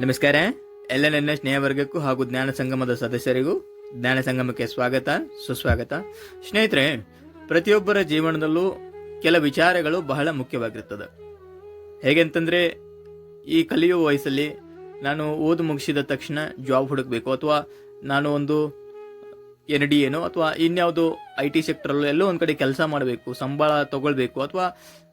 ನಮಸ್ಕಾರ. ಎಲ್ಲ ನನ್ನ ಸ್ನೇಹವರ್ಗಕ್ಕೂ ಹಾಗೂ ಜ್ಞಾನ ಸಂಗಮದ ಸದಸ್ಯರಿಗೂ ಜ್ಞಾನ ಸಂಗಮಕ್ಕೆ ಸ್ವಾಗತ, ಸುಸ್ವಾಗತ. ಸ್ನೇಹಿತರೆ, ಪ್ರತಿಯೊಬ್ಬರ ಜೀವನದಲ್ಲೂ ಕೆಲ ವಿಚಾರಗಳು ಬಹಳ ಮುಖ್ಯವಾಗಿರುತ್ತದೆ ಹೇಗೆಂತಂದ್ರೆ, ಈ ಕಲಿಯುವ ವಯಸ್ಸಲ್ಲಿ ನಾನು ಓದು ಮುಗಿಸಿದ ತಕ್ಷಣ ಜಾಬ್ ಹುಡುಕಬೇಕು ಅಥವಾ ನಾನು ಒಂದು ಎನ್ ಡಿ ಏನೋ ಅಥವಾ ಇನ್ಯಾವುದೋ ಐ ಟಿ ಸೆಕ್ಟರಲ್ಲೂ ಎಲ್ಲೋ ಒಂದು ಕಡೆ ಕೆಲಸ ಮಾಡಬೇಕು, ಸಂಬಳ ತಗೊಳ್ಬೇಕು ಅಥವಾ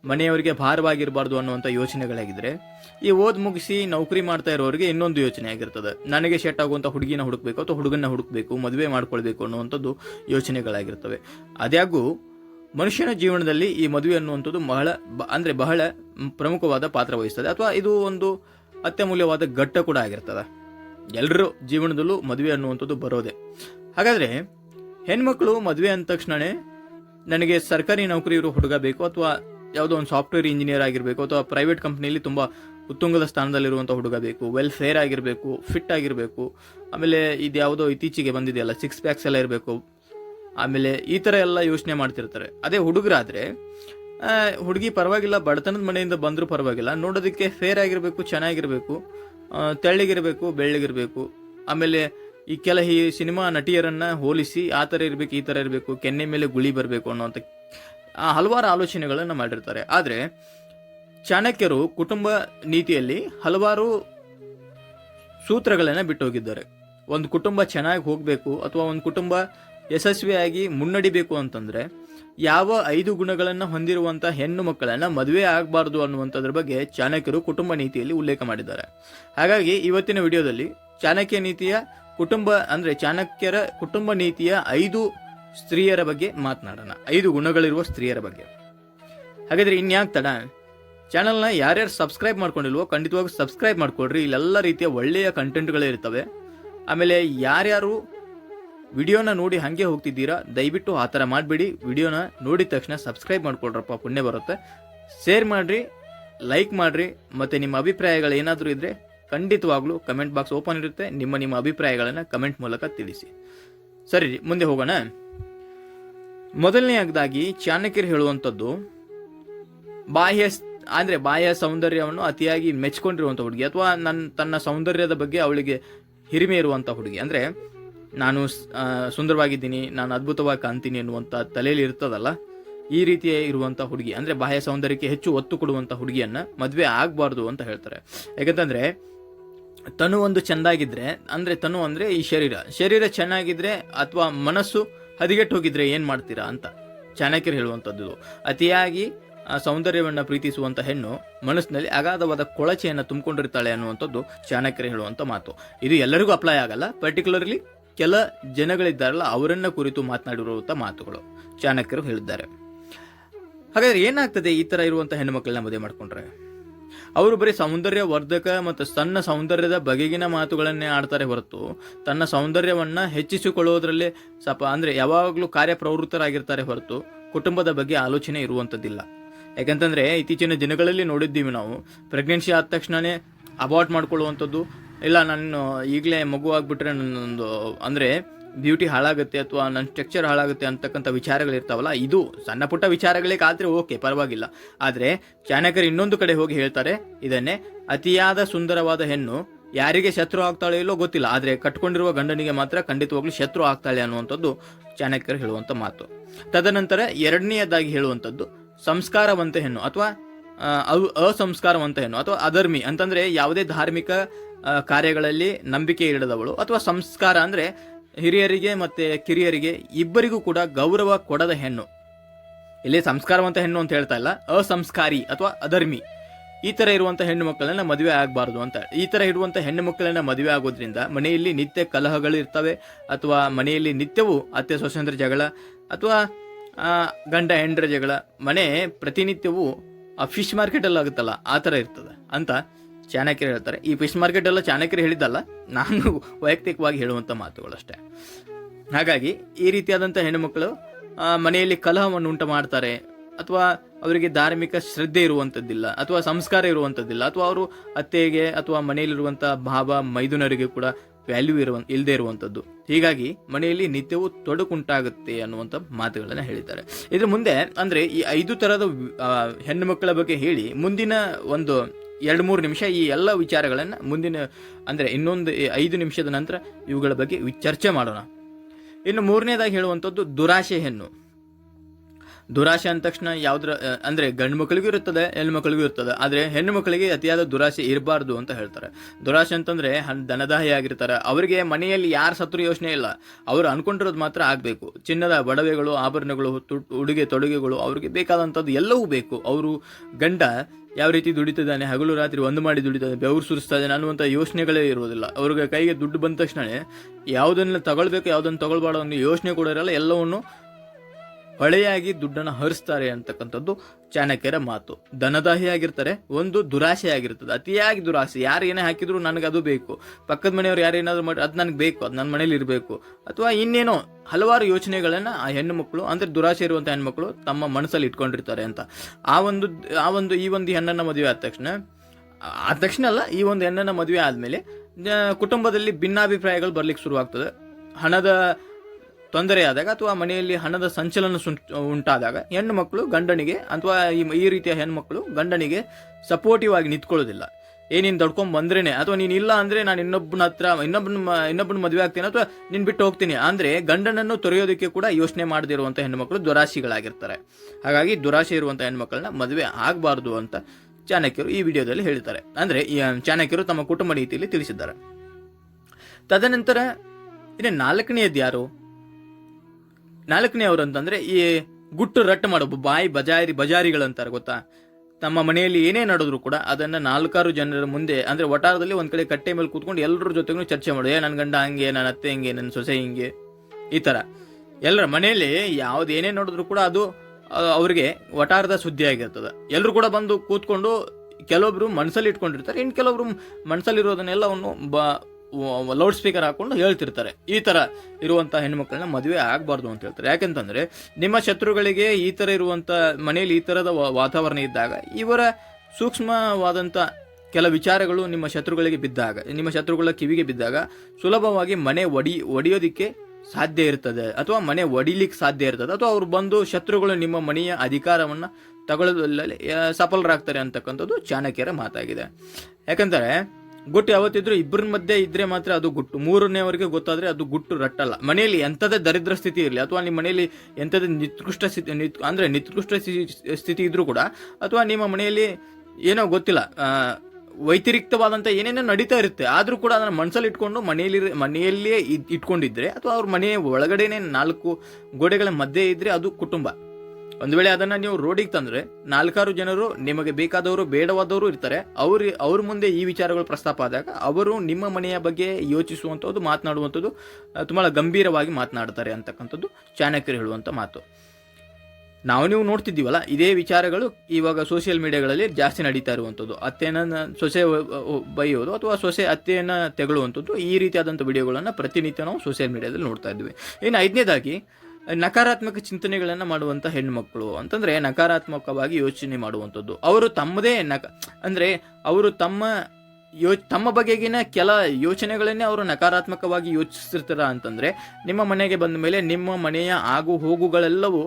ಮನೆಯವರಿಗೆ ಭಾರವಾಗಿರಬಾರ್ದು ಅನ್ನುವಂಥ ಯೋಚನೆಗಳಾಗಿದ್ರೆ, ಈ ಓದ್ ಮುಗಿಸಿ ನೌಕರಿ ಮಾಡ್ತಾ ಇರೋರಿಗೆ ಇನ್ನೊಂದು ಯೋಚನೆ ಆಗಿರ್ತದೆ. ನನಗೆ ಸೆಟ್ ಆಗುವಂಥ ಹುಡುಗಿನ ಹುಡುಕ್ಬೇಕು ಅಥವಾ ಹುಡುಗನ ಹುಡುಕ್ಬೇಕು, ಮದುವೆ ಮಾಡ್ಕೊಳ್ಬೇಕು ಅನ್ನುವಂಥದ್ದು ಯೋಚನೆಗಳಾಗಿರ್ತವೆ. ಅದ್ಯಾಗೂ ಮನುಷ್ಯನ ಜೀವನದಲ್ಲಿ ಈ ಮದುವೆ ಅನ್ನುವಂಥದ್ದು ಬಹಳ ಅಂದರೆ ಬಹಳ ಪ್ರಮುಖವಾದ ಪಾತ್ರ ವಹಿಸ್ತದೆ. ಅಥವಾ ಇದು ಒಂದು ಅತ್ಯಮೂಲ್ಯವಾದ ಘಟ್ಟ ಕೂಡ ಆಗಿರ್ತದೆ. ಎಲ್ಲರೂ ಜೀವನದಲ್ಲೂ ಮದುವೆ ಅನ್ನುವಂಥದ್ದು ಬರೋದೆ. ಹಾಗಾದರೆ ಹೆಣ್ಮಕ್ಳು ಮದುವೆ ಅಂದ ತಕ್ಷಣವೇ ನನಗೆ ಸರ್ಕಾರಿ ನೌಕರಿ ಇರೋ ಹುಡುಗ ಅಥವಾ ಯಾವುದೋ ಒಂದು ಸಾಫ್ಟ್ವೇರ್ ಇಂಜಿನಿಯರ್ ಆಗಿರಬೇಕು ಅಥವಾ ಪ್ರೈವೇಟ್ ಕಂಪ್ನಿಯಲ್ಲಿ ತುಂಬ ಉತ್ತುಂಗದ ಸ್ಥಾನದಲ್ಲಿರುವಂಥ ಹುಡುಗ ಬೇಕು ವೆಲ್ ಫೇರ್ ಆಗಿರಬೇಕು ಫಿಟ್ ಆಗಿರಬೇಕು. ಆಮೇಲೆ ಇದು ಯಾವುದೋ ಇತ್ತೀಚೆಗೆ ಬಂದಿದೆಯಲ್ಲ ಸಿಕ್ಸ್ ಪ್ಯಾಕ್ಸ್ ಎಲ್ಲ ಇರಬೇಕು. ಆಮೇಲೆ ಈ ಥರ ಎಲ್ಲ ಯೋಚನೆ ಮಾಡ್ತಿರ್ತಾರೆ. ಅದೇ ಹುಡುಗರಾದರೆ ಹುಡುಗಿ ಪರವಾಗಿಲ್ಲ ಬಡತನದ ಮನೆಯಿಂದ ಬಂದರೂ ಪರವಾಗಿಲ್ಲ ನೋಡೋದಕ್ಕೆ ಫೇರ್ ಆಗಿರಬೇಕು ಚೆನ್ನಾಗಿರಬೇಕು ತೆಳ್ಳಗಿರಬೇಕು ಬೆಳ್ಳಗಿರಬೇಕು. ಆಮೇಲೆ ಈ ಕೆಲ ಈ ಸಿನಿಮಾ ನಟಿಯರನ್ನು ಹೋಲಿಸಿ ಆ ಥರ ಇರಬೇಕು ಈ ಥರ ಇರಬೇಕು ಕೆನ್ನೆ ಮೇಲೆ ಗುಳಿ ಬರಬೇಕು ಅನ್ನೋಂಥ ಆ, ಹಲವಾರು ಆಲೋಚನೆಗಳನ್ನು ಮಾಡಿರ್ತಾರೆ. ಆದರೆ ಚಾಣಕ್ಯರು ಕುಟುಂಬ ನೀತಿಯಲ್ಲಿ ಹಲವಾರು ಸೂತ್ರಗಳನ್ನು ಬಿಟ್ಟು ಹೋಗಿದ್ದಾರೆ ಒಂದು ಕುಟುಂಬ ಚೆನ್ನಾಗಿ ಹೋಗಬೇಕು ಅಥವಾ ಒಂದು ಕುಟುಂಬ ಯಶಸ್ವಿಯಾಗಿ ಮುನ್ನಡಿಬೇಕು ಅಂತಂದರೆ ಯಾವ ಐದು ಗುಣಗಳನ್ನು ಹೊಂದಿರುವಂಥ ಹೆಣ್ಣು ಮಕ್ಕಳನ್ನು ಮದುವೆ ಆಗಬಾರ್ದು ಅನ್ನುವಂಥದ್ರ ಬಗ್ಗೆ ಚಾಣಕ್ಯರು ಕುಟುಂಬ ನೀತಿಯಲ್ಲಿ ಉಲ್ಲೇಖ ಮಾಡಿದ್ದಾರೆ. ಹಾಗಾಗಿ ಇವತ್ತಿನ ವಿಡಿಯೋದಲ್ಲಿ ಚಾಣಕ್ಯ ನೀತಿಯ ಕುಟುಂಬ ಅಂದರೆ ಚಾಣಕ್ಯರ ಕುಟುಂಬ ನೀತಿಯ ಐದು ಸ್ತ್ರೀಯರ ಬಗ್ಗೆ ಮಾತನಾಡೋಣ. ಐದು ಗುಣಗಳಿರುವ ಸ್ತ್ರೀಯರ ಬಗ್ಗೆ. ಹಾಗಾದ್ರೆ ಇನ್ಯಾಕೆ ತಡ? ಚಾನಲ್ನ ಯಾರ್ಯಾರು ಸಬ್ಸ್ಕ್ರೈಬ್ ಮಾಡ್ಕೊಂಡಿಲ್ವೋ ಖಂಡಿತವಾಗಿ ಸಬ್ಸ್ಕ್ರೈಬ್ ಮಾಡ್ಕೊಳ್ರಿ. ಇಲ್ಲೆಲ್ಲ ರೀತಿಯ ಒಳ್ಳೆಯ ಕಂಟೆಂಟ್ಗಳೇ ಇರ್ತವೆ. ಆಮೇಲೆ ಯಾರ್ಯಾರು ವಿಡಿಯೋನ ನೋಡಿ ಹಾಗೆ ಹೋಗ್ತಿದ್ದೀರಾ, ದಯವಿಟ್ಟು ಆ ಥರ ಮಾಡಬೇಡಿ. ವಿಡಿಯೋನ ನೋಡಿದ ತಕ್ಷಣ ಸಬ್ಸ್ಕ್ರೈಬ್ ಮಾಡ್ಕೊಳ್ರಪ್ಪ, ಪುಣ್ಯ ಬರುತ್ತೆ. ಶೇರ್ ಮಾಡಿರಿ, ಲೈಕ್ ಮಾಡಿರಿ. ಮತ್ತು ನಿಮ್ಮ ಅಭಿಪ್ರಾಯಗಳು ಏನಾದರೂ ಇದ್ದರೆ ಖಂಡಿತವಾಗ್ಲೂ ಕಮೆಂಟ್ ಬಾಕ್ಸ್ ಓಪನ್ ಇರುತ್ತೆ. ನಿಮ್ಮ ನಿಮ್ಮ ಅಭಿಪ್ರಾಯಗಳನ್ನು ಕಮೆಂಟ್ ಮೂಲಕ ತಿಳಿಸಿ. ಸರಿ ಮುಂದೆ ಹೋಗೋಣ. ಮೊದಲನೆಯದಾಗಿ ಚಾಣಕ್ಯರು ಹೇಳುವಂಥದ್ದು, ಬಾಹ್ಯ ಅಂದರೆ ಬಾಹ್ಯ ಸೌಂದರ್ಯವನ್ನು ಅತಿಯಾಗಿ ಮೆಚ್ಕೊಂಡಿರುವಂಥ ಹುಡುಗಿ, ಅಥವಾ ನನ್ನ ತನ್ನ ಸೌಂದರ್ಯದ ಬಗ್ಗೆ ಅವಳಿಗೆ ಹಿರಿಮೆ ಇರುವಂಥ ಹುಡುಗಿ. ಅಂದರೆ ನಾನು ಸುಂದರವಾಗಿದ್ದೀನಿ, ನಾನು ಅದ್ಭುತವಾಗಿ ಕಾಣ್ತೀನಿ ಅನ್ನುವಂಥ ತಲೆಯಲ್ಲಿ ಇರ್ತದಲ್ಲ, ಈ ರೀತಿಯೇ ಇರುವಂಥ ಹುಡುಗಿ. ಅಂದರೆ ಬಾಹ್ಯ ಸೌಂದರ್ಯಕ್ಕೆ ಹೆಚ್ಚು ಒತ್ತು ಕೊಡುವಂಥ ಹುಡುಗಿಯನ್ನು ಮದುವೆ ಆಗಬಾರ್ದು ಅಂತ ಹೇಳ್ತಾರೆ. ಯಾಕಂತಂದರೆ, ತನು ಒಂದು ಚೆಂದಾಗಿದ್ದರೆ ಅಂದರೆ ತನು ಅಂದರೆ ಈ ಶರೀರ. ಶರೀರ ಚೆನ್ನಾಗಿದ್ರೆ ಅಥವಾ ಮನಸ್ಸು ಹದಿಗೆಟ್ಟು ಹೋಗಿದ್ರೆ ಏನ್ ಮಾಡ್ತೀರಾ ಅಂತ ಚಾಣಕ್ಯರು ಹೇಳುವಂಥದ್ದು ಅತಿಯಾಗಿ ಸೌಂದರ್ಯವನ್ನು ಪ್ರೀತಿಸುವಂತ ಹೆಣ್ಣು ಮನಸ್ಸಿನಲ್ಲಿ ಅಗಾಧವಾದ ಕೊಳಚೆಯನ್ನು ತುಂಬಿಕೊಂಡಿರ್ತಾಳೆ ಅನ್ನುವಂಥದ್ದು ಚಾಣಕ್ಯರು ಹೇಳುವಂಥ ಮಾತು. ಇದು ಎಲ್ಲರಿಗೂ ಅಪ್ಲೈ ಆಗಲ್ಲ. ಪರ್ಟಿಕ್ಯುಲರ್ಲಿ ಕೆಲ ಜನಗಳಿದ್ದಾರಲ್ಲ, ಅವರನ್ನ ಕುರಿತು ಮಾತನಾಡಿರುವಂಥ ಮಾತುಗಳು ಚಾಣಕ್ಯರು ಹೇಳಿದ್ದಾರೆ. ಹಾಗಾದ್ರೆ ಏನಾಗ್ತದೆ ಈ ಥರ ಇರುವಂಥ ಹೆಣ್ಣು ಮಕ್ಕಳನ್ನ ಮದುವೆ ಮಾಡ್ಕೊಂಡ್ರೆ? ಅವರು ಬರೀ ಸೌಂದರ್ಯ ವರ್ಧಕ ಮತ್ತು ಸಣ್ಣ ಸೌಂದರ್ಯದ ಬಗೆಗಿನ ಮಾತುಗಳನ್ನೇ ಆಡ್ತಾರೆ ಹೊರತು ತನ್ನ ಸೌಂದರ್ಯವನ್ನ ಹೆಚ್ಚಿಸಿಕೊಳ್ಳುವುದರಲ್ಲಿ ಸ್ವಲ್ಪ ಅಂದ್ರೆ ಯಾವಾಗಲೂ ಕಾರ್ಯಪ್ರವೃತ್ತರಾಗಿರ್ತಾರೆ ಹೊರತು ಕುಟುಂಬದ ಬಗ್ಗೆ ಆಲೋಚನೆ ಇರುವಂಥದ್ದಿಲ್ಲ. ಯಾಕಂತಂದ್ರೆ ಇತ್ತೀಚಿನ ದಿನಗಳಲ್ಲಿ ನೋಡಿದ್ದೀವಿ ನಾವು ಪ್ರೆಗ್ನೆನ್ಸಿ ಆದ ತಕ್ಷಣನೇ ಅಬಾರ್ಟ್ ಮಾಡ್ಕೊಳ್ಳುವಂಥದ್ದು, ಇಲ್ಲ ನಾನು ಈಗಲೇ ಮಗು ಆಗ್ಬಿಟ್ರೆ ನನ್ನೊಂದು, ಅಂದ್ರೆ ಬ್ಯೂಟಿ ಹಾಳಾಗುತ್ತೆ ಅಥವಾ ನನ್ನ ಸ್ಟ್ರಕ್ಚರ್ ಹಾಳಾಗುತ್ತೆ ಅಂತಕ್ಕಂಥ ವಿಚಾರಗಳಿರ್ತಾವಲ್ಲ, ಇದು ಸಣ್ಣ ಪುಟ್ಟ ವಿಚಾರಗಳೇ ಕಾದ್ರೆ ಓಕೆ, ಪರವಾಗಿಲ್ಲ. ಆದರೆ ಚಾಣಕ್ಯರು ಇನ್ನೊಂದು ಕಡೆ ಹೋಗಿ ಹೇಳ್ತಾರೆ, ಇದನ್ನೇ ಅತಿಯಾದ ಸುಂದರವಾದ ಹೆಣ್ಣು ಯಾರಿಗೆ ಶತ್ರು ಆಗ್ತಾಳೆ ಇಲ್ಲೋ ಗೊತ್ತಿಲ್ಲ, ಆದರೆ ಕಟ್ಕೊಂಡಿರುವ ಗಂಡನಿಗೆ ಮಾತ್ರ ಖಂಡಿತವಾಗ್ಲೂ ಶತ್ರು ಆಗ್ತಾಳೆ ಅನ್ನುವಂಥದ್ದು ಚಾಣಕ್ಯರು ಹೇಳುವಂಥ ಮಾತು. ತದನಂತರ ಎರಡನೆಯದಾಗಿ ಹೇಳುವಂಥದ್ದು ಸಂಸ್ಕಾರವಂತ ಹೆಣ್ಣು ಅಥವಾ ಅವು ಅಸಂಸ್ಕಾರವಂತ ಹೆಣ್ಣು ಅಥವಾ ಅಧರ್ಮಿ, ಅಂತಂದರೆ ಯಾವುದೇ ಧಾರ್ಮಿಕ ಕಾರ್ಯಗಳಲ್ಲಿ ನಂಬಿಕೆ ಇಡದವಳು ಅಥವಾ ಸಂಸ್ಕಾರ ಅಂದ್ರೆ ಹಿರಿಯರಿಗೆ ಮತ್ತೆ ಕಿರಿಯರಿಗೆ ಇಬ್ಬರಿಗೂ ಕೂಡ ಗೌರವ ಕೊಡದ ಹೆಣ್ಣು. ಇಲ್ಲಿ ಸಂಸ್ಕಾರವಂತ ಹೆಣ್ಣು ಅಂತ ಹೇಳ್ತಾ ಇಲ್ಲ. ಅಸಂಸ್ಕಾರಿ ಅಥವಾ ಅಧರ್ಮಿ. ಈ ತರ ಇರುವಂತ ಹೆಣ್ಣು ಮಕ್ಕಳನ್ನ ಮದುವೆ ಆಗಬಾರ್ದು ಅಂತ. ಈ ತರ ಇರುವಂತ ಹೆಣ್ಣು ಮಕ್ಕಳನ್ನ ಮದುವೆ ಆಗೋದ್ರಿಂದ ಮನೆಯಲ್ಲಿ ನಿತ್ಯ ಕಲಹಗಳು ಇರ್ತವೆ. ಅಥವಾ ಮನೆಯಲ್ಲಿ ನಿತ್ಯವೂ ಅತ್ತೆ ಸ್ವತಂತ್ರ ಜಗಳ ಅಥವಾ ಗಂಡ ಹೆಂಡ್ರ ಜಗಳ. ಮನೆ ಪ್ರತಿನಿತ್ಯವೂ ಆ ಫಿಶ್ ಮಾರ್ಕೆಟ್ ಅಲ್ಲಿ ಆಗುತ್ತಲ್ಲ ಆ ತರ ಇರ್ತದೆ. ಅಂತ ಚಾಣಕ್ಯರು ಹೇಳ್ತಾರೆ. ಈ ಫಿಶ್ ಮಾರ್ಕೆಟ್ ಎಲ್ಲ ಚಾಣಕ್ಯರು ಹೇಳಿದ್ದಲ್ಲ, ನಾನು ವೈಯಕ್ತಿಕವಾಗಿ ಹೇಳುವಂತ ಮಾತುಗಳಷ್ಟೇ ಹಾಗಾಗಿ ಈ ರೀತಿಯಾದಂಥ ಹೆಣ್ಣುಮಕ್ಕಳು ಮನೆಯಲ್ಲಿ ಕಲಹವನ್ನು ಉಂಟು ಮಾಡ್ತಾರೆ, ಅಥವಾ ಅವರಿಗೆ ಧಾರ್ಮಿಕ ಶ್ರದ್ಧೆ ಇರುವಂಥದ್ದಿಲ್ಲ ಅಥವಾ ಸಂಸ್ಕಾರ ಇರುವಂಥದ್ದಿಲ್ಲ ಅಥವಾ ಅವರು ಅತ್ತೆಗೆ ಅಥವಾ ಮನೆಯಲ್ಲಿರುವಂಥ ಭಾವ ಮೈದುನರಿಗೆ ಕೂಡ ವ್ಯಾಲ್ಯೂ ಇರುವ ಇಲ್ಲದೆ ಇರುವಂಥದ್ದು ಹೀಗಾಗಿ ಮನೆಯಲ್ಲಿ ನಿತ್ಯವೂ ತೊಡಕುಂಟಾಗುತ್ತೆ ಅನ್ನುವಂಥ ಮಾತುಗಳನ್ನು ಹೇಳಿದ್ದಾರೆ. ಇದ್ರ ಮುಂದೆ ಅಂದ್ರೆ ಈ ಐದು ಥರದ ಹೆಣ್ಣು ಮಕ್ಕಳ ಬಗ್ಗೆ ಹೇಳಿ, ಮುಂದಿನ ಒಂದು ಎರಡು ಮೂರು ನಿಮಿಷ ಈ ಎಲ್ಲ ವಿಚಾರಗಳನ್ನು ಮುಂದಿನ, ಅಂದರೆ ಇನ್ನೊಂದು ಐದು ನಿಮಿಷದ ನಂತರ ಇವುಗಳ ಬಗ್ಗೆ ಚರ್ಚೆ ಮಾಡೋಣ. ಇನ್ನು ಮೂರನೇದಾಗಿ ಹೇಳುವಂಥದ್ದು ದುರಾಶೆ ಹೆಣ್ಣು ದುರಾಶೆ ಅಂದ ತಕ್ಷಣ ಯಾವ್ದ್ರ ಅಂದರೆ ಗಂಡು ಮಕ್ಕಳಿಗೂ ಇರುತ್ತದೆ, ಹೆಣ್ಣು ಮಕ್ಕಳಿಗೂ ಇರ್ತದೆ ಆದ್ರೆ ಹೆಣ್ಣು ಮಕ್ಕಳಿಗೆ ಅತಿಯಾದ ದುರಾಶೆ ಇರಬಾರ್ದು ಅಂತ ಹೇಳ್ತಾರೆ. ದುರಾಶೆ ಅಂತಂದ್ರೆ ದನದಾಹಿ ಆಗಿರ್ತಾರೆ. ಅವರಿಗೆ ಮನೆಯಲ್ಲಿ ಯಾರು ಸತ್ರು ಯೋಚನೆ ಇಲ್ಲ. ಅವರು ಅನ್ಕೊಂಡಿರೋದು ಮಾತ್ರ ಆಗ್ಬೇಕು. ಚಿನ್ನದ ಒಡವೆಗಳು ಆಭರಣಗಳು ಉಡುಗೆ ತೊಡುಗೆಗಳು, ಅವ್ರಿಗೆ ಬೇಕಾದಂಥದ್ದು ಎಲ್ಲವೂ ಬೇಕು. ಅವರು ಗಂಡ ಯಾವ ರೀತಿ ದುಡಿತಿದ್ದಾನೆ, ಹಗಲು ರಾತ್ರಿ ಒಂದು ಮಾಡಿ ದುಡಿತಾನೆ ಬೆವರು ಸುರಿಸ್ತಾ ಇದ್ದಾನೆ ಅನ್ನುವಂಥ ಯೋಚನೆಗಳೇ ಇರೋದಿಲ್ಲ ಅವ್ರಿಗೆ ಕೈಗೆ ದುಡ್ಡು ಬಂದ ತಕ್ಷಣ ಯಾವುದನ್ನ ತಗೊಳ್ಬೇಕು, ಯಾವುದನ್ನು ತಗೊಳ್ಬಾರ್ದು ಅನ್ನೋ ಯೋಚನೆ ಕೂಡ ಇರಲ್ಲ. ಎಲ್ಲವನ್ನು ಹೊಳೆಯಾಗಿ ದುಡ್ಡನ್ನು ಹರಿಸ್ತಾರೆ ಅಂತಕ್ಕಂಥದ್ದು ಚಾಣಕ್ಯರ ಮಾತು. ಧನದಾಹಿ ಆಗಿರ್ತಾರೆ, ಒಂದು ದುರಾಸೆ ಆಗಿರ್ತದೆ. ಅತಿಯಾಗಿ ದುರಾಸೆ. ಯಾರು ಏನೇ ಹಾಕಿದ್ರು ನನಗೆ ಅದು ಬೇಕು. ಪಕ್ಕದ ಮನೆಯವ್ರು ಯಾರು ಮಾಡಿ, ಅದು ನನಗೆ ಬೇಕು, ಅದು ನನ್ನ ಮನೇಲಿ ಇರಬೇಕು. ಅಥವಾ ಇನ್ನೇನೋ ಹಲವಾರು ಯೋಚನೆಗಳನ್ನು ಆ ಹೆಣ್ಣು ಮಕ್ಕಳು ಅಂದ್ರೆ ದುರಾಸೆ ಇರುವಂಥ ಹೆಣ್ಮಕ್ಳು ತಮ್ಮ ಮನಸ್ಸಲ್ಲಿ ಇಟ್ಕೊಂಡಿರ್ತಾರೆ ಅಂತ. ಆ ಒಂದು ಆ ಒಂದು, ಈ ಒಂದು ಹೆಣ್ಣನ್ನ ಮದುವೆ ಆದ ತಕ್ಷಣ ಆದ ತಕ್ಷಣ ಅಲ್ಲ, ಈ ಒಂದು ಹೆಣ್ಣನ್ನ ಮದುವೆ ಆದಮೇಲೆ ಕುಟುಂಬದಲ್ಲಿ ಭಿನ್ನಾಭಿಪ್ರಾಯಗಳು ಬರ್ಲಿಕ್ಕೆ ಶುರುವಾಗ್ತದೆ. ಹಣದ ತೊಂದರೆ ಆದಾಗ ಅಥವಾ ಮನೆಯಲ್ಲಿ ಹಣದ ಸಂಚಲನ ಉಂಟಾದಾಗ ಹೆಣ್ಣು ಮಕ್ಕಳು ಗಂಡನಿಗೆ ಅಥವಾ ಈ ರೀತಿಯ ಹೆಣ್ಮಕ್ಳು ಗಂಡನಿಗೆ ಸಪೋರ್ಟಿವ್ ಆಗಿ ನಿಂತ್ಕೊಳ್ಳೋದಿಲ್ಲ. ಏನೇನು ದೊಡ್ಕೊಂಡು ಬಂದ್ರೇನೆ? ಅಥವಾ ನೀನು ಇಲ್ಲ ಅಂದ್ರೆ ನಾನು ಇನ್ನೊಬ್ಬನ ಹತ್ರ, ಇನ್ನೊಬ್ಬನ ಇನ್ನೊಬ್ಬನ ಮದುವೆ ಆಗ್ತೀನಿ ಅಥವಾ ನೀನ್ ಬಿಟ್ಟು ಹೋಗ್ತೀನಿ. ಅಂದ್ರೆ ಗಂಡನನ್ನು ತೊರೆಯೋದಕ್ಕೆ ಕೂಡ ಯೋಚನೆ ಮಾಡದಿರುವಂತ ಹೆಣ್ಮಕ್ಳು ದುರಾಶಿಗಳಾಗಿರ್ತಾರೆ. ಹಾಗಾಗಿ ದುರಾಶೆ ಇರುವಂತ ಹೆಣ್ಮಕ್ಳನ್ನ ಮದುವೆ ಆಗಬಾರ್ದು ಅಂತ ಚಾಣಕ್ಯರು ಈ ವಿಡಿಯೋದಲ್ಲಿ ಹೇಳ್ತಾರೆ ಅಂದ್ರೆ ಈ ಚಾಣಕ್ಯರು ತಮ್ಮ ಕುಟುಂಬ ನೀತಿಯಲ್ಲಿ ತಿಳಿಸಿದ್ದಾರೆ. ತದನಂತರ, ಇನ್ನು ನಾಲ್ಕನೆಯದ್ದು ಯಾರು? ನಾಲ್ಕನೆಯವರು ಅಂತಂದ್ರೆ ಈ ಗುಟ್ಟು ರಟ್ಟು ಮಾಡೋ ಬಾಯಿ ಬಜಾರಿ ಬಜಾರಿಗಳಂತಾರೆ, ಗೊತ್ತಾ? ತಮ್ಮ ಮನೆಯಲ್ಲಿ ಏನೇ ನಡೆದ್ರು ಕೂಡ ಅದನ್ನ ನಾಲ್ಕಾರು ಜನರ ಮುಂದೆ, ಅಂದ್ರೆ ವಟಾರದಲ್ಲಿ ಒಂದ್ ಕಡೆ ಕಟ್ಟೆ ಮೇಲೆ ಕೂತ್ಕೊಂಡು ಎಲ್ಲರ ಜೊತೆಗೂ ಚರ್ಚೆ ಮಾಡು. ಏ ನನ್ನ ಗಂಡ ಹಂಗೆ ನನ್ನ ಅತ್ತೆ ಹಿಂಗೆ ನನ್ನ ಸೊಸೆ ಹಿಂಗೆ. ಈ ತರ. ಎಲ್ಲರ ಮನೆಯಲ್ಲಿ ಯಾವ್ದು ಏನೇ ನೋಡಿದ್ರು ಕೂಡ ಅದು ಅವ್ರಿಗೆ ವಟಾರದ ಸುದ್ದಿ ಆಗಿರ್ತದೆ. ಎಲ್ಲರೂ ಕೂಡ ಬಂದು ಕೂತ್ಕೊಂಡು ಕೆಲವೊಬ್ರು ಮನಸ್ಸಲ್ಲಿ ಇಟ್ಕೊಂಡಿರ್ತಾರೆ ಇನ್ನು ಕೆಲವೊಬ್ರು ಮನಸ್ಸಲ್ಲಿರೋದನ್ನೆಲ್ಲವನ್ನು ಬ ಲೌಡ್ ಸ್ಪೀಕರ್ ಹಾಕೊಂಡು ಹೇಳ್ತಿರ್ತಾರೆ. ಈ ತರ ಇರುವಂತ ಹೆಣ್ಮಕ್ಳನ್ನ ಮದುವೆ ಆಗಬಾರ್ದು ಅಂತ ಹೇಳ್ತಾರೆ. ಯಾಕೆಂತಂದ್ರೆ ನಿಮ್ಮ ಶತ್ರುಗಳಿಗೆ ಈ ತರ ಇರುವಂತ ಮನೆಯಲ್ಲಿ ಈ ತರದ ವಾತಾವರಣ ಇದ್ದಾಗ ಇವರ ಸೂಕ್ಷ್ಮವಾದಂತ ಕೆಲ ವಿಚಾರಗಳು ನಿಮ್ಮ ಶತ್ರುಗಳಿಗೆ ಬಿದ್ದಾಗ, ನಿಮ್ಮ ಶತ್ರುಗಳ ಕಿವಿಗೆ ಬಿದ್ದಾಗ ಸುಲಭವಾಗಿ ಮನೆ ಒಡಿ, ಒಡೆಯೋದಿಕ್ಕೆ ಸಾಧ್ಯ ಇರ್ತದೆ. ಅಥವಾ ಮನೆ ಒಡಿಲಿಕ್ಕೆ ಸಾಧ್ಯ ಇರ್ತದೆ. ಅಥವಾ ಅವ್ರು ಬಂದು ಶತ್ರುಗಳು ನಿಮ್ಮ ಮನೆಯ ಅಧಿಕಾರವನ್ನ ತಗೊಳ್ಳೋದ್ರಲ್ಲಿ ಸಫಲರಾಗ್ತಾರೆ ಅಂತಕ್ಕಂಥದ್ದು ಚಾಣಕ್ಯರ ಮಾತಾಗಿದೆ. ಯಾಕಂದ್ರೆ ಗುಟ್ಟು ಯಾವತ್ತಿದ್ರು ಇಬ್ಬರ ಮಧ್ಯೆ ಇದ್ರೆ ಮಾತ್ರ ಅದು ಗುಟ್ಟು. ಮೂರನೇವರೆಗೆ ಗೊತ್ತಾದ್ರೆ ಅದು ಗುಟ್ಟು ರಟ್ಟಲ್ಲ. ಮನೆಯಲ್ಲಿ ಎಂಥದೇ ದರಿದ್ರ ಸ್ಥಿತಿ ಇರಲಿ, ಅಥವಾ ನಿಮ್ಮ ಮನೆಯಲ್ಲಿ ಎಂಥದೇ ನಿತ್ಕೃಷ್ಟ ಸ್ಥಿತಿ, ನಿತ್, ಅಂದ್ರೆ ನಿತ್ಕೃಷ್ಟ ಸ್ಥಿತಿ- ಇದ್ರೂ ಕೂಡ, ಅಥವಾ ನಿಮ್ಮ ಮನೆಯಲ್ಲಿ ಏನೋ ಗೊತ್ತಿಲ್ಲ ವೈತಿರಿಕ್ತವಾದಂಥ ಏನೇನೋ ನಡೀತಾ ಇರುತ್ತೆ. ಆದರೂ ಕೂಡ ಅದನ್ನು ಮನಸ್ಸಲ್ಲಿ ಇಟ್ಕೊಂಡು ಮನೆಯಲ್ಲಿ ಮನೆಯಲ್ಲಿಯೇ ಇಟ್ಕೊಂಡಿದ್ರೆ, ಅಥವಾ ಅವ್ರ ಮನೆಯ ಒಳಗಡೆನೆ ನಾಲ್ಕು ಗೋಡೆಗಳ ಮಧ್ಯೆ ಇದ್ರೆ ಅದು ಕುಟುಂಬ. ಒಂದು ವೇಳೆ ಅದನ್ನ ನೀವು ರೋಡಿಗೆ ತಂದ್ರೆ ನಾಲ್ಕಾರು ಜನರು ನಿಮಗೆ ಬೇಕಾದವರು ಬೇಡವಾದವರು ಇರ್ತಾರೆ. ಅವ್ರ ಅವ್ರ ಮುಂದೆ ಈ ವಿಚಾರಗಳು ಪ್ರಸ್ತಾಪ ಆದಾಗ ಅವರು ನಿಮ್ಮ ಮನೆಯ ಬಗ್ಗೆ ಯೋಚಿಸುವಂಥದ್ದು, ಮಾತನಾಡುವಂಥದ್ದು ತುಂಬಾ ಗಂಭೀರವಾಗಿ ಮಾತನಾಡ್ತಾರೆ ಅಂತಕ್ಕಂಥದ್ದು ಚಾಣಕ್ಯರು ಹೇಳುವಂಥ ಮಾತು. ನಾವು ನೀವು ನೋಡ್ತಿದ್ದೀವಲ್ಲ, ಇದೇ ವಿಚಾರಗಳು ಇವಾಗ ಸೋಷಿಯಲ್ ಮೀಡಿಯಾಗಳಲ್ಲಿ ಜಾಸ್ತಿ ನಡೀತಾ ಇರುವಂಥದ್ದು. ಅತ್ತೆಯನ್ನ ಸೊಸೆ ಬೈಯೋದು ಅಥವಾ ಸೊಸೆ ಅತ್ತೆಯನ್ನ ತೆಗೊಳ್ಳುವಂಥದ್ದು ಈ ರೀತಿಯಾದಂಥ ವಿಡಿಯೋಗಳನ್ನು ಪ್ರತಿನಿತ್ಯ ನಾವು ಸೋಷಿಯಲ್ ಮೀಡಿಯಾದಲ್ಲಿ ನೋಡ್ತಾ ಇದ್ವಿ ಇನ್ನು ಐದನೇದಾಗಿ ನಕಾರಾತ್ಮಕ ಚಿಂತನೆಗಳನ್ನು ಮಾಡುವಂಥ ಹೆಣ್ಮಕ್ಳು ಅಂತಂದರೆ ನಕಾರಾತ್ಮಕವಾಗಿ ಯೋಚನೆ ಮಾಡುವಂಥದ್ದು. ಅವರು ತಮ್ಮದೇ ನಕ, ಅಂದರೆ ಅವರು ತಮ್ಮ ಯೋ, ತಮ್ಮ ಬಗೆಗಿನ ಕೆಲ ಯೋಚನೆಗಳನ್ನೇ ಅವರು ನಕಾರಾತ್ಮಕವಾಗಿ ಯೋಚಿಸಿರ್ತಾರ ಅಂತಂದರೆ ನಿಮ್ಮ ಮನೆಗೆ ಬಂದ ಮೇಲೆ ನಿಮ್ಮ ಮನೆಯ ಆಗು ಹೋಗುಗಳೆಲ್ಲವೂ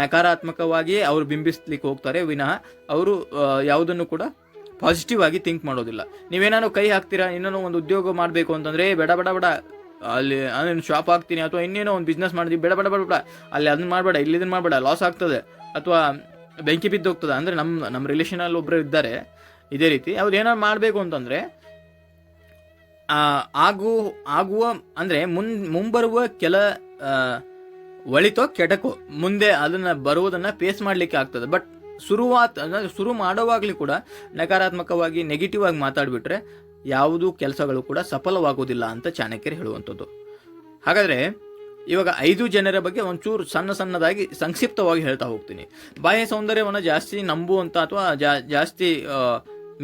ನಕಾರಾತ್ಮಕವಾಗಿಯೇ ಅವರು ಬಿಂಬಿಸ್ಲಿಕ್ಕೆ ಹೋಗ್ತಾರೆ. ವಿನಃ ಅವರು ಯಾವುದನ್ನು ಕೂಡ ಪಾಸಿಟಿವ್ ಆಗಿ ಥಿಂಕ್ ಮಾಡೋದಿಲ್ಲ. ನೀವೇನಾದ್ರು ಕೈ ಹಾಕ್ತೀರಾ? ಇನ್ನೂ ಒಂದು ಉದ್ಯೋಗ ಮಾಡಬೇಕು ಅಂತಂದರೆ ಬೇಡ ಬೇಡ ಬೇಡ ಅಲ್ಲಿ, ಅಂದ್ರೆ ಶಾಪ್ ಹಾಕ್ತೀನಿ ಅಥವಾ ಇನ್ನೇನೋ ಒಂದು ಬಿಸ್ನೆಸ್ ಮಾಡಿದ್ವಿ, ಬೇಡ ಬೇಡ ಬೇಡ ಬೇಡ. ಅಲ್ಲಿ ಅದನ್ನ ಮಾಡಬೇಡ, ಇಲ್ಲಿ ಇದನ್ನ ಮಾಡಬೇಡ ಲಾಸ್ ಆಗ್ತದೆ. ಅಥವಾ ಬೆಂಕಿ ಬಿದ್ದು ಹೋಗ್ತದೆ ಅಂದ್ರೆ ನಮ್ಮ ನಮ್ಮ ರಿಲೇಷನಲ್ಲಿ ಒಬ್ಬರು ಇದ್ದಾರೆ, ಇದೇ ರೀತಿ. ಅವ್ರು ಏನಾದ್ರು ಮಾಡಬೇಕು ಅಂತಂದ್ರೆ ಆಗು, ಆಗುವ, ಅಂದ್ರೆ ಮುನ್, ಮುಂಬರುವ ಕೆಲ ಒಳಿತೋ ಕೆಟಕೋ, ಮುಂದೆ ಅದನ್ನ ಬರುವುದನ್ನ ಫೇಸ್ ಮಾಡ್ಲಿಕ್ಕೆ ಆಗ್ತದೆ. ಬಟ್ ಶುರುವಾತ್ ಅಂದ್ರೆ ಶುರು ಮಾಡುವಾಗಲೂ ಕೂಡ ನಕಾರಾತ್ಮಕವಾಗಿ ನೆಗೆಟಿವ್ ಆಗಿ ಮಾತಾಡ್ಬಿಟ್ರೆ ಯಾವುದೂ ಕೆಲಸಗಳು ಕೂಡ ಸಫಲವಾಗುವುದಿಲ್ಲ ಅಂತ ಚಾಣಕ್ಯರು ಹೇಳುವಂಥದ್ದು. ಹಾಗಾದರೆ ಇವಾಗ ಐದು ಜನರ ಬಗ್ಗೆ ಒಂಚೂರು ಸಣ್ಣ ಸಣ್ಣದಾಗಿ ಸಂಕ್ಷಿಪ್ತವಾಗಿ ಹೇಳ್ತಾ ಹೋಗ್ತೀನಿ. ಬಾಹ್ಯ ಸೌಂದರ್ಯವನ್ನು ಜಾಸ್ತಿ ನಂಬುವಂಥ ಅಥವಾ ಜಾಸ್ತಿ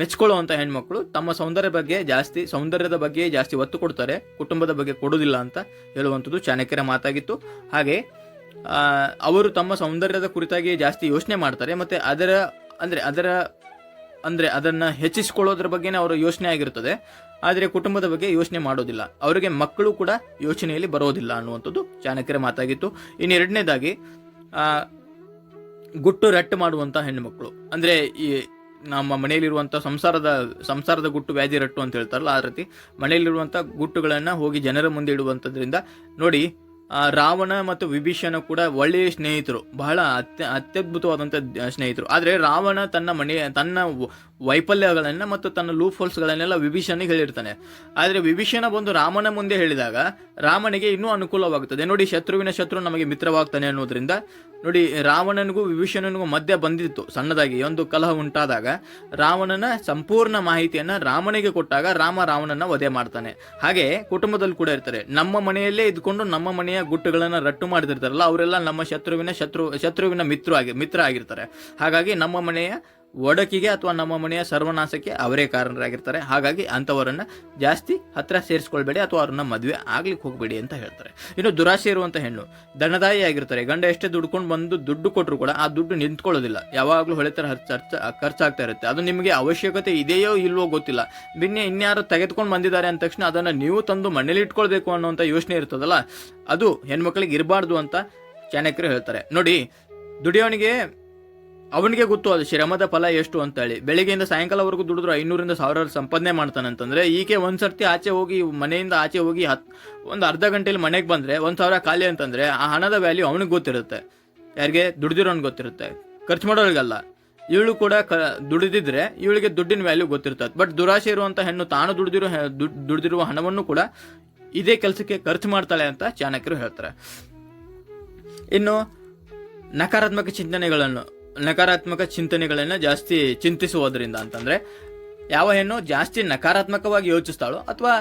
ಮೆಚ್ಕೊಳ್ಳುವಂಥ ಹೆಣ್ಮಕ್ಳು ತಮ್ಮ ಸೌಂದರ್ಯ ಬಗ್ಗೆ ಜಾಸ್ತಿ, ಸೌಂದರ್ಯದ ಬಗ್ಗೆ ಜಾಸ್ತಿ ಒತ್ತು ಕೊಡ್ತಾರೆ, ಕುಟುಂಬದ ಬಗ್ಗೆ ಕೊಡೋದಿಲ್ಲ ಅಂತ ಹೇಳುವಂಥದ್ದು ಚಾಣಕ್ಯರ ಮಾತಾಗಿತ್ತು. ಹಾಗೆ ಅವರು ತಮ್ಮ ಸೌಂದರ್ಯದ ಕುರಿತಾಗಿ ಜಾಸ್ತಿ ಯೋಚನೆ ಮಾಡ್ತಾರೆ, ಮತ್ತು ಅದರ, ಅಂದರೆ ಅದರ ಅಂದ್ರೆ ಅದನ್ನ ಹೆಚ್ಚಿಸಿಕೊಳ್ಳೋದ್ರ ಬಗ್ಗೆನೇ ಅವರ ಯೋಚನೆ ಆಗಿರ್ತದೆ. ಆದರೆ ಕುಟುಂಬದ ಬಗ್ಗೆ ಯೋಚನೆ ಮಾಡೋದಿಲ್ಲ. ಅವರಿಗೆ ಮಕ್ಕಳು ಕೂಡ ಯೋಚನೆಯಲ್ಲಿ ಬರೋದಿಲ್ಲ ಅನ್ನುವಂಥದ್ದು ಚಾಣಕ್ಯರ ಮಾತಾಗಿತ್ತು. ಇನ್ನು ಎರಡನೇದಾಗಿ ಗುಟ್ಟು ರಟ್ಟು ಮಾಡುವಂತ ಹೆಣ್ಣುಮಕ್ಕಳು ಅಂದರೆ ಈ ನಮ್ಮ ಮನೆಯಲ್ಲಿರುವಂಥ ಸಂಸಾರದ ಸಂಸಾರದ ಗುಟ್ಟು ವ್ಯಾಧಿ ರಟ್ಟು ಅಂತ ಹೇಳ್ತಾರಲ್ಲ ಆ ರೀತಿ ಮನೆಯಲ್ಲಿರುವಂಥ ಗುಟ್ಟುಗಳನ್ನು ಹೋಗಿ ಜನರ ಮುಂದೆ ಇಡುವಂಥದ್ರಿಂದ ನೋಡಿ ರಾವಣ ಮತ್ತು ವಿಭೀಷಣ ಕೂಡ ಒಳ್ಳೆಯ ಸ್ನೇಹಿತರು. ಬಹಳ ಅತ್ಯ ಅತ್ಯದ್ಭುತವಾದಂಥ ಸ್ನೇಹಿತರು. ಆದರೆ ರಾವಣ ತನ್ನ ಮನೆ ತನ್ನ ವೈಫಲ್ಯಗಳನ್ನ ಮತ್ತು ತನ್ನ ಲೂಪ್ ಹೋಲ್ಸ್ಗಳನ್ನೆಲ್ಲ ವಿಭೀಷಣಿಗೆ ಹೇಳಿರ್ತಾನೆ. ಆದರೆ ವಿಭೀಷಣ ಬಂದು ರಾಮನ ಮುಂದೆ ಹೇಳಿದಾಗ ರಾಮನಿಗೆ ಇನ್ನೂ ಅನುಕೂಲವಾಗುತ್ತದೆ. ನೋಡಿ, ಶತ್ರುವಿನ ಶತ್ರು ನಮಗೆ ಮಿತ್ರವಾಗ್ತಾನೆ ಅನ್ನೋದ್ರಿಂದ, ನೋಡಿ, ರಾವಣನಿಗೂ ವಿಭೀಷಣನಿಗೂ ಮಧ್ಯ ಬಂದಿತ್ತು ಸಣ್ಣದಾಗಿ. ಒಂದು ಕಲಹ ಉಂಟಾದಾಗ ರಾವಣನ ಸಂಪೂರ್ಣ ಮಾಹಿತಿಯನ್ನ ರಾಮನಿಗೆ ಕೊಟ್ಟಾಗ ರಾಮ ರಾವಣನ ವಧೆ ಮಾಡ್ತಾನೆ. ಹಾಗೆ ಕುಟುಂಬದಲ್ಲಿ ಕೂಡ ಇರ್ತಾರೆ. ನಮ್ಮ ಮನೆಯಲ್ಲೇ ಇದ್ಕೊಂಡು ನಮ್ಮ ಮನೆಯ ಗುಟ್ಟುಗಳನ್ನ ರಟ್ಟು ಮಾಡ್ತಿರ್ತಾರಲ್ಲ, ಅವರೆಲ್ಲ ನಮ್ಮ ಶತ್ರುವಿನ ಶತ್ರು, ಶತ್ರುವಿನ ಮಿತ್ರ ಆಗಿ ಮಿತ್ರ ಆಗಿರ್ತಾರೆ. ಹಾಗಾಗಿ ನಮ್ಮ ಮನೆಯ ಒಡಕಿಗೆ ಅಥವಾ ನಮ್ಮ ಮನೆಯ ಸರ್ವನಾಶಕ್ಕೆ ಅವರೇ ಕಾರಣರಾಗಿರ್ತಾರೆ. ಹಾಗಾಗಿ ಅಂಥವರನ್ನು ಜಾಸ್ತಿ ಹತ್ರ ಸೇರಿಸ್ಕೊಳ್ಬೇಡಿ ಅಥವಾ ಅವ್ರನ್ನ ಮದುವೆ ಆಗ್ಲಿಕ್ಕೆ ಹೋಗಬೇಡಿ ಅಂತ ಹೇಳ್ತಾರೆ. ಇನ್ನು ದುರಾಸೆ ಇರುವಂಥ ಹೆಣ್ಣು ದಣದಾಯಿ ಆಗಿರ್ತಾರೆ. ಗಂಡ ಎಷ್ಟೇ ದುಡ್ಕೊಂಡು ಬಂದು ದುಡ್ಡು ಕೊಟ್ಟರು ಕೂಡ ಆ ದುಡ್ಡು ನಿಂತ್ಕೊಳ್ಳೋದಿಲ್ಲ. ಯಾವಾಗಲೂ ಹೊಳೆ ಥರ ಖರ್ಚು ಖರ್ಚಾಗ್ತಾ ಇರುತ್ತೆ. ಅದು ನಿಮಗೆ ಅವಶ್ಯಕತೆ ಇದೆಯೋ ಇಲ್ವೋ ಗೊತ್ತಿಲ್ಲ. ಬಿನ್ನೆ ಇನ್ಯಾರು ತೆಗೆದುಕೊಂಡು ಬಂದಿದ್ದಾರೆ ಅಂದ ತಕ್ಷಣ ಅದನ್ನು ನೀವು ತಂದು ಮನೇಲಿ ಇಟ್ಕೊಳ್ಬೇಕು ಅನ್ನೋಂಥ ಯೋಚನೆ ಇರ್ತದಲ್ಲ, ಅದು ಹೆಣ್ಮಕ್ಳಿಗೆ ಇರಬಾರ್ದು ಅಂತ ಚಾಣಕ್ಯರು ಹೇಳ್ತಾರೆ. ನೋಡಿ, ದುಡಿಯೋನಿಗೆ ಅವನಿಗೆ ಗೊತ್ತು ಅದು ಶ್ರಮದ ಫಲ ಎಷ್ಟು ಅಂತ ಹೇಳಿ ಬೆಳಿಗ್ಗೆಯಿಂದ ಸಾಯಂಕಾಲವರೆಗೂ ದುಡಿದ್ರು ಐನೂರಿಂದ ಸಾವಿರ ಸಂಪಾದನೆ ಮಾಡ್ತಾನೆ ಅಂತಂದ್ರೆ, ಈಕೆ ಒಂದ್ಸರ್ತಿ ಆಚೆ ಹೋಗಿ, ಮನೆಯಿಂದ ಆಚೆ ಹೋಗಿ ಹತ್, ಒಂದು ಅರ್ಧ ಗಂಟೆಲಿ ಮನೆಗೆ ಬಂದ್ರೆ, ಒಂದ್ ಸಾವಿರ ಖಾಲಿ ಅಂತಂದ್ರೆ, ಆ ಹಣದ ವ್ಯಾಲ್ಯೂ ಅವನಿಗೆ ಗೊತ್ತಿರುತ್ತೆ. ಯಾರಿಗೆ? ದುಡಿದಿರೋನ್ ಗೊತ್ತಿರುತ್ತೆ. ಖರ್ಚು ಮಾಡೋರಿಗಲ್ಲ. ಇವಳು ಕೂಡ ಕ, ದುಡಿದಿದ್ರೆ ಇವಳಿಗೆ ದುಡ್ಡಿನ ವ್ಯಾಲ್ಯೂ ಗೊತ್ತಿರುತ್ತೆ ಬಟ್ ದುರಾಶೆ ಇರುವಂತ ಹೆಣ್ಣು ತಾನು ದುಡಿದಿರೋ ದುಡಿದಿರುವ ಹಣವನ್ನು ಕೂಡ ಇದೇ ಕೆಲಸಕ್ಕೆ ಖರ್ಚು ಮಾಡ್ತಾಳೆ ಅಂತ ಚಾಣಕ್ಯರು ಹೇಳ್ತಾರೆ. ಇನ್ನು ನಕಾರಾತ್ಮಕ ಚಿಂತನೆಗಳನ್ನು. ನಕಾರಾತ್ಮಕ ಚಿಂತನೆಗಳನ್ನು ಜಾಸ್ತಿ ಚಿಂತಿಸುವುದರಿಂದ ಅಂತಂದ್ರೆ, ಯಾವ ಹೆಣ್ಣು ಜಾಸ್ತಿ ನಕಾರಾತ್ಮಕವಾಗಿ ಯೋಚಿಸ್ತಾಳೋ ಅಥವಾ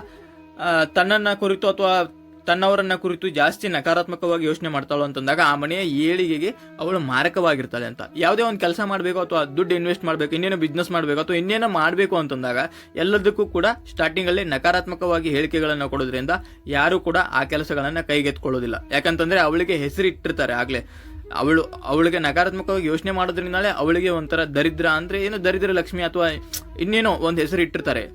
ತನ್ನನ್ನ ಕುರಿತು ಅಥವಾ ತನ್ನವರನ್ನ ಕುರಿತು ಜಾಸ್ತಿ ನಕಾರಾತ್ಮಕವಾಗಿ ಯೋಚನೆ ಮಾಡ್ತಾಳೋ ಅಂತಂದಾಗ ಆ ಮನೆಯ ಏಳಿಗೆಗೆ ಅವಳು ಮಾರಕವಾಗಿರ್ತಾಳೆ ಅಂತ. ಯಾವುದೇ ಒಂದು ಕೆಲಸ ಮಾಡಬೇಕು ಅಥವಾ ದುಡ್ಡು ಇನ್ವೆಸ್ಟ್ ಮಾಡಬೇಕು, ಇನ್ನೇನೋ ಬಿಸ್ನೆಸ್ ಮಾಡಬೇಕು ಅಥವಾ ಇನ್ನೇನೋ ಮಾಡಬೇಕು ಅಂತಂದಾಗ ಎಲ್ಲದಕ್ಕೂ ಕೂಡ ಸ್ಟಾರ್ಟಿಂಗಲ್ಲಿ ನಕಾರಾತ್ಮಕವಾಗಿ ಹೇಳಿಕೆಗಳನ್ನು ಕೊಡೋದ್ರಿಂದ ಯಾರು ಕೂಡ ಆ ಕೆಲಸಗಳನ್ನು ಕೈಗೆತ್ಕೊಳ್ಳೋದಿಲ್ಲ ಯಾಕಂತಂದರೆ ಅವಳಿಗೆ ಹೆಸರಿಟ್ಟಿರ್ತಾರೆ ಆಗ್ಲೇ. ಅವಳು, ಅವಳಿಗೆ ನಕಾರಾತ್ಮಕವಾಗಿ ಯೋಚನೆ ಮಾಡೋದ್ರಿಂದಲೇ ಅವಳಿಗೆ ಒಂಥರ ದರಿದ್ರ, ಅಂದ್ರೆ ಏನು ದರಿದ್ರ ಲಕ್ಷ್ಮಿ ಅಥವಾ ಇನ್ನೇನೋ ಒಂದು ಹೆಸರು ಇಟ್ಟಿರ್ತಾರೆ.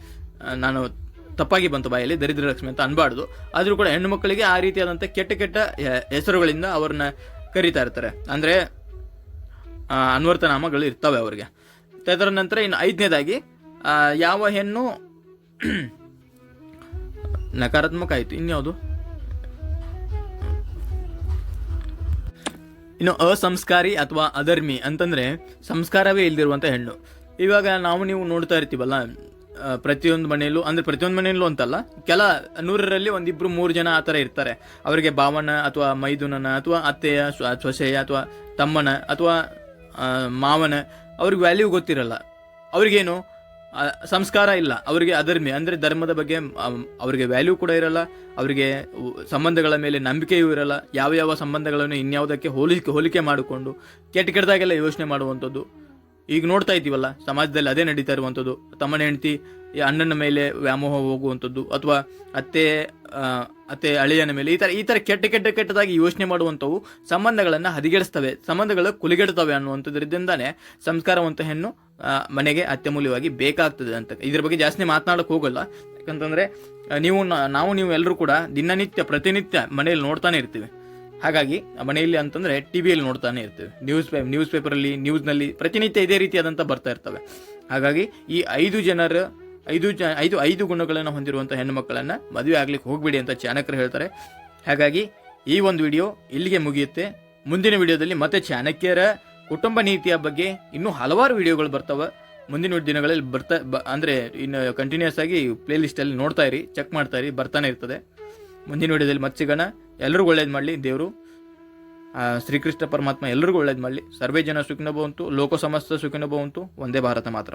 ನಾನು ತಪ್ಪಾಗಿ ಬಂತು ಬಾಯಲ್ಲಿ, ದರಿದ್ರ ಲಕ್ಷ್ಮಿ ಅಂತ ಅನ್ಬಾರ್ದು. ಆದರೂ ಕೂಡ ಹೆಣ್ಣು ಮಕ್ಕಳಿಗೆ ಆ ರೀತಿಯಾದಂಥ ಕೆಟ್ಟ ಕೆಟ್ಟ ಹೆಸರುಗಳಿಂದ ಅವ್ರನ್ನ ಕರೀತಾ ಇರ್ತಾರೆ. ಅಂದ್ರೆ ಅನ್ವರ್ತನಾಮಗಳು ಇರ್ತವೆ ಅವರಿಗೆ. ಅದರ ನಂತರ ಇನ್ನು ಐದನೇದಾಗಿ ಯಾವ ಹೆಣ್ಣು ನಕಾರಾತ್ಮಕ ಆಯಿತು. ಇನ್ಯಾವುದು? ಇನ್ನು ಅಸಂಸ್ಕಾರಿ ಅಥವಾ ಅಧರ್ಮಿ ಅಂತಂದ್ರೆ ಸಂಸ್ಕಾರವೇ ಇಲ್ದಿರುವಂಥ ಹೆಣ್ಣು. ಇವಾಗ ನಾವು ನೀವು ನೋಡ್ತಾ ಇರ್ತೀವಲ್ಲ ಪ್ರತಿಯೊಂದು ಮನೆಯಲ್ಲೂ, ಅಂದ್ರೆ ಪ್ರತಿಯೊಂದು ಮನೆಯಲ್ಲೂ ಅಂತಲ್ಲ, ಕೆಲ ನೂರರಲ್ಲಿ ಒಂದಿಬ್ರು ಮೂರು ಜನ ಆ ಥರ ಇರ್ತಾರೆ. ಅವರಿಗೆ ಭಾವನ ಅಥವಾ ಮೈದುನನ ಅಥವಾ ಅತ್ತೆಯ ಸೊಸೆಯ ಅಥವಾ ತಮ್ಮನ ಅಥವಾ ಮಾವನ, ಅವ್ರಿಗೆ ವ್ಯಾಲ್ಯೂ ಗೊತ್ತಿರಲ್ಲ. ಅವ್ರಿಗೇನು? ಸಂಸ್ಕಾರ ಇಲ್ಲ. ಅವರಿಗೆ ಅಧರ್ಮಿ. ಅಂದ್ರೆ ಧರ್ಮದ ಬಗ್ಗೆ ಅವರಿಗೆ ವ್ಯಾಲ್ಯೂ ಕೂಡ ಇರಲ್ಲ. ಅವರಿಗೆ ಸಂಬಂಧಗಳ ಮೇಲೆ ನಂಬಿಕೆಯೂ ಇರಲ್ಲ. ಯಾವ ಯಾವ ಸಂಬಂಧಗಳನ್ನು ಇನ್ಯಾವುದಕ್ಕೆ ಹೋಲಿಕೆ ಹೋಲಿಕೆ ಮಾಡಿಕೊಂಡು, ಕೆಟ್ಟ ಕೆಟ್ಟದಾಗೆಲ್ಲ ಯೋಚನೆ ಮಾಡುವಂಥದ್ದು. ಈಗ ನೋಡ್ತಾ ಇದ್ದೀವಲ್ಲ, ಸಮಾಜದಲ್ಲಿ ಅದೇ ನಡೀತಾ ಇರುವಂಥದ್ದು. ತಮ್ಮನ ಹೆಂಡತಿ ಅಣ್ಣನ ಮೇಲೆ ವ್ಯಾಮೋಹ ಹೋಗುವಂಥದ್ದು, ಅಥವಾ ಅತ್ತೆ ಅತ್ತೆ ಅಳಿಯನ ಮೇಲೆ, ಈ ಥರ ಈ ಥರ ಕೆಟ್ಟ ಕೆಟ್ಟ, ಕೆಟ್ಟದಾಗಿ ಯೋಚನೆ ಮಾಡುವಂಥವು ಸಂಬಂಧಗಳನ್ನು ಹದಿಗೆಡಿಸ್ತವೆ. ಸಂಬಂಧಗಳು ಕುಲಿಗೆಡ್ತವೆ ಅನ್ನುವಂಥದ್ರಿಂದಾನೆ ಸಂಸ್ಕಾರವಂತ ಹೆಣ್ಣು ಮನೆಗೆ ಅತ್ಯಮೂಲ್ಯವಾಗಿ ಬೇಕಾಗ್ತದೆ ಅಂತ. ಇದ್ರ ಬಗ್ಗೆ ಜಾಸ್ತಿ ಮಾತನಾಡಕ್ಕೆ ಹೋಗಲ್ಲ. ಯಾಕಂತಂದರೆ ನೀವು, ನಾವು, ನೀವು ಎಲ್ಲರೂ ಕೂಡ ದಿನನಿತ್ಯ, ಪ್ರತಿನಿತ್ಯ ಮನೆಯಲ್ಲಿ ನೋಡ್ತಾನೆ ಇರ್ತೀವಿ. ಹಾಗಾಗಿ ಮನೆಯಲ್ಲಿ ಅಂತಂದ್ರೆ ಟಿವಿಯಲ್ಲಿ ನೋಡ್ತಾನೆ ಇರ್ತೇವೆ. ನ್ಯೂಸ್ ಪೇ ನ್ಯೂಸ್ ಪೇಪರಲ್ಲಿ ನ್ಯೂಸ್ನಲ್ಲಿ ಪ್ರತಿನಿತ್ಯ ಇದೇ ರೀತಿಯಾದಂಥ ಬರ್ತಾ ಇರ್ತವೆ. ಹಾಗಾಗಿ ಈ ಐದು ಜನರ, ಐದು ಜ ಐದು ಐದು ಗುಣಗಳನ್ನು ಹೊಂದಿರುವಂಥ ಹೆಣ್ಣು ಮಕ್ಕಳನ್ನ ಮದುವೆ ಆಗ್ಲಿಕ್ಕೆ ಹೋಗಬೇಡಿ ಅಂತ ಚಾಣಕ್ಯರು ಹೇಳ್ತಾರೆ. ಹಾಗಾಗಿ ಈ ಒಂದು ವಿಡಿಯೋ ಇಲ್ಲಿಗೆ ಮುಗಿಯುತ್ತೆ. ಮುಂದಿನ ವಿಡಿಯೋದಲ್ಲಿ ಮತ್ತೆ ಚಾಣಕ್ಯರ ಕುಟುಂಬ ನೀತಿಯ ಬಗ್ಗೆ ಇನ್ನೂ ಹಲವಾರು ವಿಡಿಯೋಗಳು ಬರ್ತವೆ. ಮುಂದಿನ ದಿನಗಳಲ್ಲಿ ಬರ್ತಾ ಬ- ಅಂದರೆ ಇನ್ನು ಕಂಟಿನ್ಯೂಸ್ ಆಗಿ ಪ್ಲೇ ಲಿಸ್ಟಲ್ಲಿ ನೋಡ್ತಾ ಇರಿ ಚೆಕ್ ಮಾಡ್ತಾ ಇರಿ, ಬರ್ತಾನೆ ಇರ್ತದೆ. ಮುಂದಿನ ವಿಡಿಯೋದಲ್ಲಿ ಮತ್ತೆ ಸಿಗೋಣ. ಎಲ್ಲರಿಗೂ ಒಳ್ಳೇದು ಮಾಡಲಿ ದೇವರು. ಶ್ರೀಕೃಷ್ಣ ಪರಮಾತ್ಮ ಎಲ್ಲರಿಗೂ ಒಳ್ಳೇದು ಮಾಡಲಿ. ಸರ್ವೇ ಜನ ಸುಖಿನ ಭವಂತು ಲೋಕ ಸಮಸ್ತ ಸುಖಿನ ಭವಂತು ಒಂದೇ ಭಾರತ ಮಾತ್ರ.